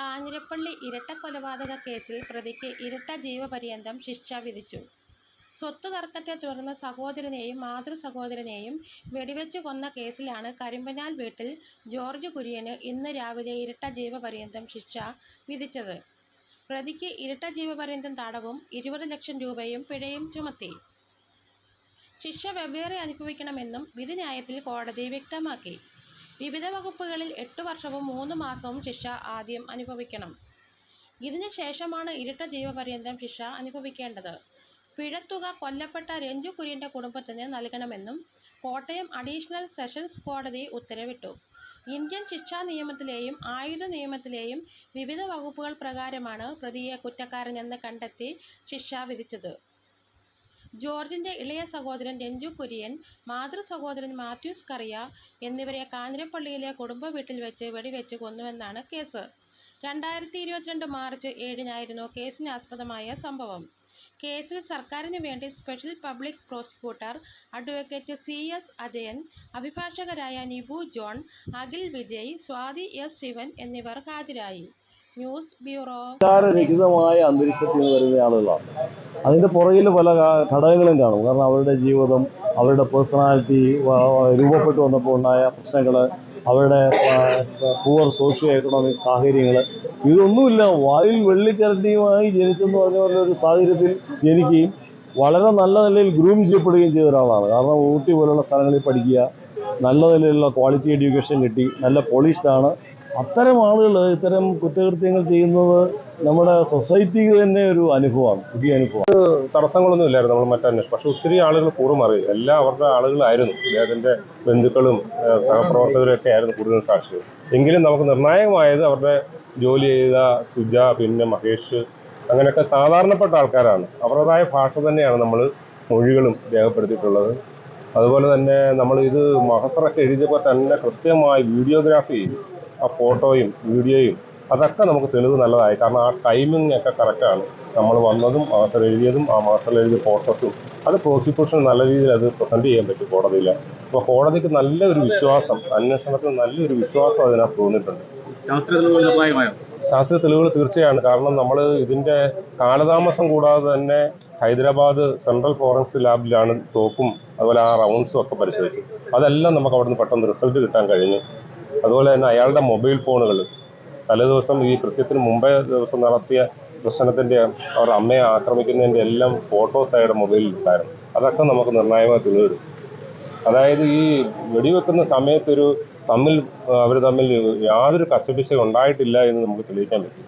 കാഞ്ഞിരപ്പള്ളി ഇരട്ടക്കൊലപാതക കേസിൽ പ്രതിക്ക് ഇരട്ട ജീവപര്യന്തം ശിക്ഷ വിധിച്ചു. സ്വത്ത് തർക്കത്തെ തുടർന്ന് സഹോദരനെയും മാതൃ സഹോദരനെയും വെടിവെച്ച് കൊന്ന കേസിലാണ് കരിമ്പനാൽ വീട്ടിൽ ജോർജ് കുര്യന് ഇന്ന് രാവിലെ ഇരട്ട ജീവപര്യന്തം ശിക്ഷ വിധിച്ചത്. പ്രതിക്ക് ഇരട്ട ജീവപര്യന്തം തടവും ഇരുപത് ലക്ഷം രൂപയും പിഴയും ചുമത്തി. ശിക്ഷ വെവ്വേറെ അനുഭവിക്കണമെന്നും വിധിന്യായത്തിൽ കോടതി വ്യക്തമാക്കി. വിവിധ വകുപ്പുകളിൽ എട്ടു വർഷവും മൂന്ന് മാസവും ശിക്ഷ ആദ്യം അനുഭവിക്കണം. ഇതിനു ശേഷമാണ് ഇരട്ട ജീവപര്യന്തം ശിക്ഷ അനുഭവിക്കേണ്ടത്. പിഴത്തുക കൊല്ലപ്പെട്ട രഞ്ജു കുര്യന്റെ കുടുംബത്തിന് നൽകണമെന്നും കോട്ടയം അഡീഷണൽ സെഷൻസ് കോടതി ഉത്തരവിട്ടു. ഇന്ത്യൻ ശിക്ഷാ നിയമത്തിലെയും ആയുധ നിയമത്തിലെയും വിവിധ വകുപ്പുകൾ പ്രകാരമാണ് പ്രതിയെ കുറ്റക്കാരനെന്ന് കണ്ടെത്തി ശിക്ഷ വിധിച്ചത്. ജോർജിന്റെ ഇളയ സഹോദരൻ രഞ്ജു കുര്യൻ, മാതൃ സഹോദരൻ മാത്യൂസ് കറിയ എന്നിവരെ കാഞ്ഞിരപ്പള്ളിയിലെ കുടുംബ വീട്ടിൽ വെച്ച് വെടിവെച്ച് കൊന്നുവെന്നാണ് കേസ്. രണ്ടായിരത്തി ഇരുപത്തിരണ്ട് മാർച്ച് ഏഴിനായിരുന്നു കേസിനാസ്പദമായ സംഭവം. കേസിൽ സർക്കാരിന് വേണ്ടി special public prosecutor advocate C. S. Ajayan, അഭിഭാഷകരായ Nibu John, Akhil Vijay, Swathi S. Shivan എന്നിവർ ഹാജരായി. News bureau. വികാരരഹിതമായ അന്തരീക്ഷത്തിൽ നിന്ന് വരുന്ന ആളുകളാണ്. അതിന്റെ പുറകിൽ പല ഘടകങ്ങളും കാണും. കാരണം അവരുടെ ജീവിതം അവരുടെ പേഴ്സണാലിറ്റി രൂപപ്പെട്ടു വന്നപ്പോൾ ഉണ്ടായ പ്രശ്നങ്ങൾ അവരുടെ പൂവർ സോഷ്യോ എക്കണോമിക് സാഹചര്യങ്ങൾ ഇതൊന്നുമില്ല. വായിൽ വെള്ളിക്കരട്ടിയുമായി ജനിച്ചെന്ന് പറഞ്ഞ പോലെ ഒരു സാഹചര്യത്തിൽ ജനിക്കുകയും വളരെ നല്ല നിലയിൽ ഗ്രൂം ചെയ്യപ്പെടുകയും ചെയ്ത ഒരാളാണ്. കാരണം ഊട്ടി പോലുള്ള സ്ഥലങ്ങളിൽ പഠിക്കുക നല്ല നിലയിലുള്ള ക്വാളിറ്റി എഡ്യൂക്കേഷൻ കിട്ടി നല്ല പോളിഷ്ഡാണ് അത്തരം ആളുകൾ ഇത്തരം കുറ്റകൃത്യങ്ങൾ ചെയ്യുന്നത് നമ്മുടെ സൊസൈറ്റിക്ക് തന്നെ ഒരു അനുഭവമാണ് പുതിയ അനുഭവം തടസ്സങ്ങളൊന്നും ഇല്ലായിരുന്നു നമ്മൾ മറ്റന്വേഷണം പക്ഷെ ഒത്തിരി ആളുകൾ കൂറുമാറി. എല്ലാ അവരുടെ ആളുകളായിരുന്നു. അദ്ദേഹത്തിന്റെ ബന്ധുക്കളും സഹപ്രവർത്തകരും ഒക്കെ ആയിരുന്നു കൂടുതൽ സാക്ഷികൾ. എങ്കിലും നമുക്ക് നിർണായകമായത് അവരുടെ ജോലി ചെയ്ത സുജ പിന്നെ മഹേഷ് അങ്ങനെയൊക്കെ സാധാരണപ്പെട്ട ആൾക്കാരാണ്. അവരുടേതായ ഭാഷ തന്നെയാണ് നമ്മൾ മൊഴികളും രേഖപ്പെടുത്തിയിട്ടുള്ളത്. അതുപോലെ തന്നെ നമ്മൾ ഇത് മഹസറൊക്കെ എഴുതിയപ്പോൾ തന്നെ കൃത്യമായി വീഡിയോഗ്രാഫി ചെയ്തു. ആ ഫോട്ടോയും വീഡിയോയും അതൊക്കെ നമുക്ക് തെളിവ് നല്ലതായി. കാരണം ആ ടൈമിംഗ് ഒക്കെ കറക്റ്റാണ് നമ്മൾ വന്നതും മാസം എഴുതിയതും ആ മാസം എഴുതിയ ഫോട്ടോസും അത് പ്രോസിക്യൂഷൻ നല്ല രീതിയിൽ അത് പ്രസന്റ് ചെയ്യാൻ പറ്റും കോടതിയിൽ അപ്പോൾ കോടതിക്ക് നല്ലൊരു വിശ്വാസം അന്വേഷണത്തിന് നല്ലൊരു വിശ്വാസം അതിനകത്ത് തോന്നിയിട്ടുണ്ട്. ശാസ്ത്രീയ തെളിവുകൾ തീർച്ചയാണ്. കാരണം നമ്മൾ ഇതിന്റെ കാലതാമസം കൂടാതെ തന്നെ ഹൈദരാബാദ് സെൻട്രൽ ഫോറൻസിക് ലാബിലാണ് തോക്കും അതുപോലെ ആ റൗണ്ട്സും ഒക്കെ പരിശോധിച്ചു അതെല്ലാം നമുക്ക് അവിടുന്ന് പെട്ടെന്ന് റിസൾട്ട് കിട്ടാൻ കഴിഞ്ഞു. അതുപോലെ തന്നെ അയാളുടെ മൊബൈൽ ഫോണുകൾ. തലേദിവസം ഈ കൃത്യത്തിന് മുമ്പേ ദിവസം നടത്തിയ പ്രശ്നത്തിന്റെ അവരുടെ അമ്മയെ ആക്രമിക്കുന്നതിന്റെ എല്ലാം ഫോട്ടോസ് അയാളുടെ മൊബൈലിൽ ഉണ്ടായിരുന്നു. അതൊക്കെ നമുക്ക് നിർണായകമായി തെളിവിടും അതായത് ഈ വെടിവെക്കുന്ന സമയത്തൊരു തമ്മിൽ അവർ തമ്മിൽ യാതൊരു കശപിശ ഉണ്ടായിട്ടില്ല എന്ന് നമുക്ക് തെളിയിക്കാൻ പറ്റും.